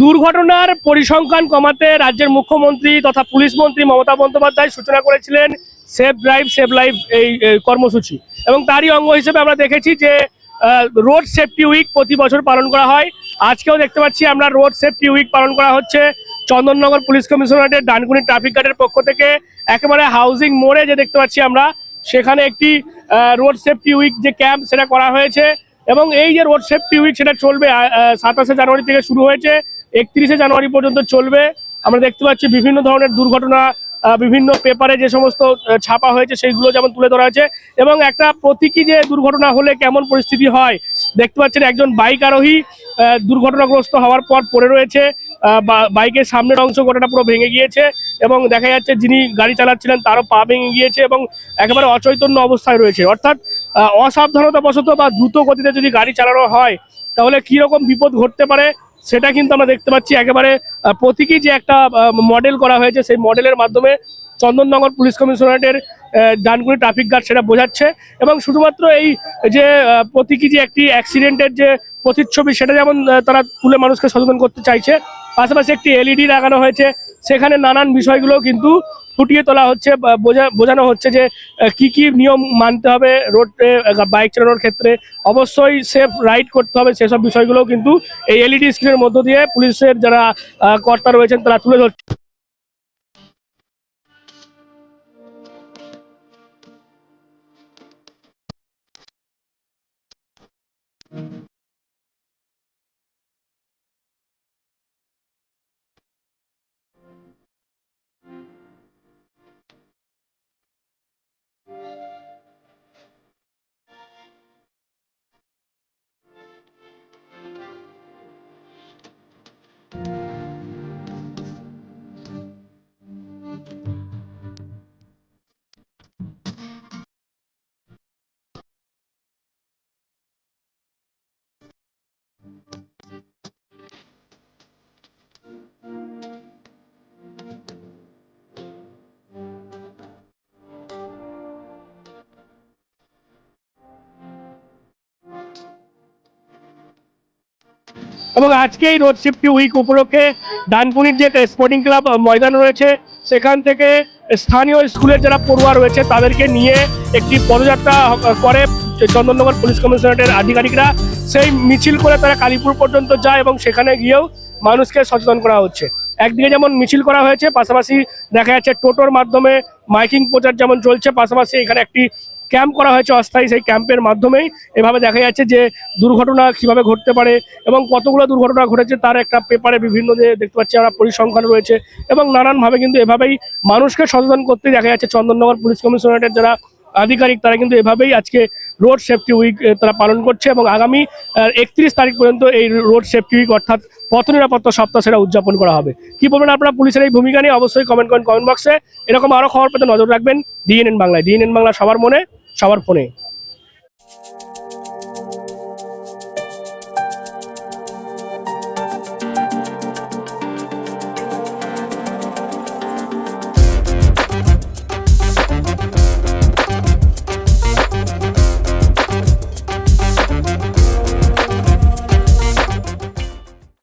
দুর্ঘটনার পরিসংখ্যান কমাতে রাজ্যের মুখ্যমন্ত্রী তথা পুলিশ মন্ত্রী মমতা বন্দ্যোপাধ্যায় সূচনা করেছিলেন সেফ ড্রাইভ, সেভ লাইফ এই এই কর্মসূচি। এবং তারই অঙ্গ হিসেবে আমরা দেখেছি যে রোড সেফটি উইক প্রতি বছর পালন করা হয়। আজকেও দেখতে পাচ্ছি আমরা রোড সেফটি উইক পালন করা হচ্ছে। চন্দননগর পুলিশ কমিশনারেটের ডানকুনি ট্রাফিক গার্ডের পক্ষ থেকে একেবারে হাউজিং মোড়ে যে দেখতে পাচ্ছি আমরা, সেখানে একটি রোড সেফটি উইক যে ক্যাম্প সেটা করা হয়েছে। এবং এই যে রোড সেফটি উইক সেটা চলবে সাতাশে জানুয়ারি থেকে শুরু হয়েছে। একত্রিশে জানুয়ারি পর্যন্ত চলবে। আমরা দেখতে পাচ্ছি বিভিন্ন ধরনের দুর্ঘটনা বিভিন্ন পেপারে যে সমস্ত ছাপা হয়েছে সেইগুলো যেমন তুলে ধরা হয়েছে। এবং একটা প্রতীকী যে দুর্ঘটনা হলে কেমন পরিস্থিতি হয়, দেখতে পাচ্ছেন একজন বাইক আরোহী দুর্ঘটনাগ্রস্ত হওয়ার পর পড়ে রয়েছে। বাইকের সামনের অংশ গোটাটা পুরো ভেঙে গিয়েছে এবং দেখা যাচ্ছে যিনি গাড়ি চালাচ্ছিলেন তারও পা ভেঙে গিয়েছে এবং একেবারে অচৈতন্য অবস্থায় রয়েছে। অর্থাৎ অসাবধানতাবশত বা দ্রুত গতিতে যদি গাড়ি চালানো হয়, তাহলে কি রকম বিপদ ঘটতে পারে? সেটা কিন্তু আমরা দেখতে পাচ্ছি একেবারে প্রতীকী যে একটা মডেল করা হয়েছে, সেই মডেলের মাধ্যমে চন্দননগর পুলিশ কমিশনারেটের ডানকুনি ট্রাফিক গার্ড সেটা বোঝাচ্ছে এবং শুধুমাত্র এই যে প্রতীকী যে একটি অ্যাক্সিডেন্টের যে প্রতিচ্ছবি, সেটা যেমন তারা তুলে মানুষকে সচেতন করতে চাইছে, পাশাপাশি একটি এলইডি লাগানো হয়েছে সেখানে নানান বিষয়গুলো কিন্তু ফুটিয়ে তোলা হচ্ছে বোঝানো হচ্ছে যে কি কি নিয়ম মানতে হবে রোডে বাইক চালানোর ক্ষেত্রে। অবশ্যই সেফ রাইড করতে হবে, সেসব বিষয়গুলো কিন্তু এই এলইডি স্ক্রিনের মধ্য দিয়ে পুলিশের যারা কর্তা রয়েছেন তারা তুলে ধরছে। এবং আজকে এই রোড সেফটি উইক উপলক্ষে ডানপুনির যে স্পোর্টিং ক্লাব ময়দান রয়েছে, সেখান থেকে স্থানীয় স্কুলের যারা পড়ুয়া রয়েছে, তাদেরকে নিয়ে একটি পদযাত্রা করে চন্দননগর পুলিশ কমিশনারেটের আধিকারিকরা। সেই মিছিল করে তারা কালীপুর পর্যন্ত যায় এবং সেখানে গিয়েও মানুষকে সচেতন করা হচ্ছে। একদিকে যেমন মিছিল করা হয়েছে, পাশাপাশি দেখা যাচ্ছে টোটোর মাধ্যমে মাইকিং প্রচার যেমন চলছে, পাশাপাশি এখানে একটি ক্যাম্প করা হয়েছে অস্থায়ী সেই ক্যাম্পের মাধ্যমেই। এভাবে দেখা যাচ্ছে যে দুর্ঘটনা কীভাবে ঘটতে পারে এবং কতগুলো দুর্ঘটনা ঘটেছে তার একটা পেপারে বিভিন্ন যে দেখতে পাচ্ছি আমরা পরিসংখ্যান রয়েছে এবং নানানভাবে কিন্তু এভাবেই মানুষকে সচেতন করতে দেখা যাচ্ছে। চন্দননগর পুলিশ কমিশনারেটের যারা আধিকারিক তারা কিন্তু এভাবেই আজকে রোড সেফটি উইক তারা পালন করছে এবং আগামী একত্রিশ তারিখ পর্যন্ত এই রোড সেফটি উইক অর্থাৎ পথ নিরাপত্তা সপ্তাহ সেটা উদযাপন করা হবে। কি বলবেন আপনারা পুলিশের এই ভূমিকা নিয়ে? অবশ্যই কমেন্ট করেন কমেন্ট বক্সে এরকম আরও খবর পেতে নজর রাখবেন। ডিএনএন বাংলায়। ডিএনএন বাংলা সবার মনে। সবার ফোনে।